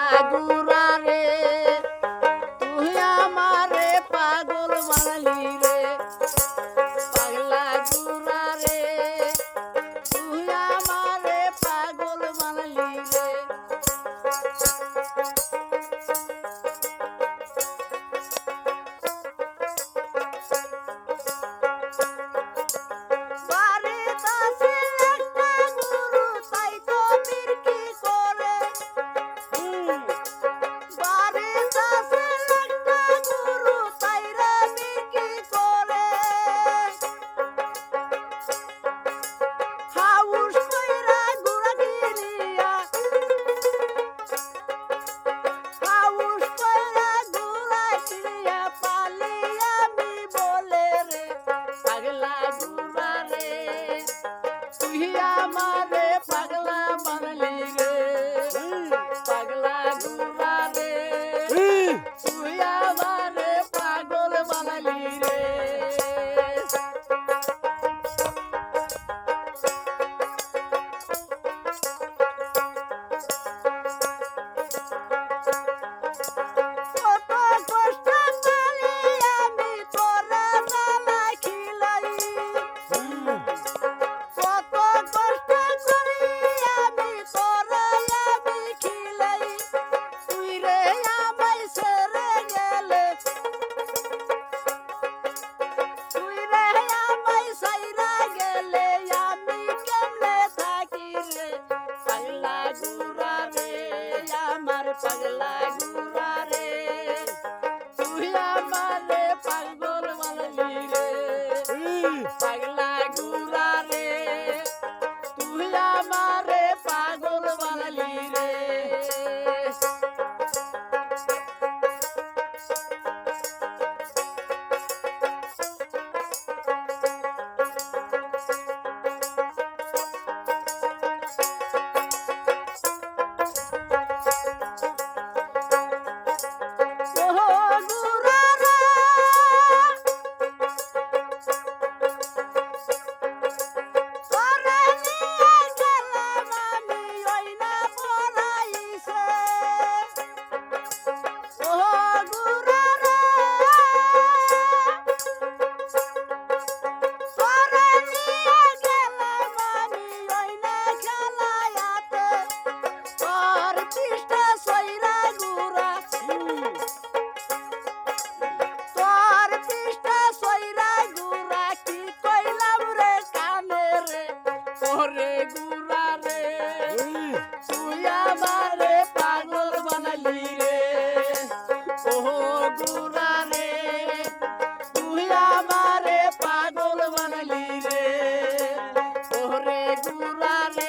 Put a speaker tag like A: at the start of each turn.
A: I go. তুই আমারে পাগল বানালি রে। ওহো গুরা রে তুই আমারে পাগল বানালি রে। ওরে গুরা রে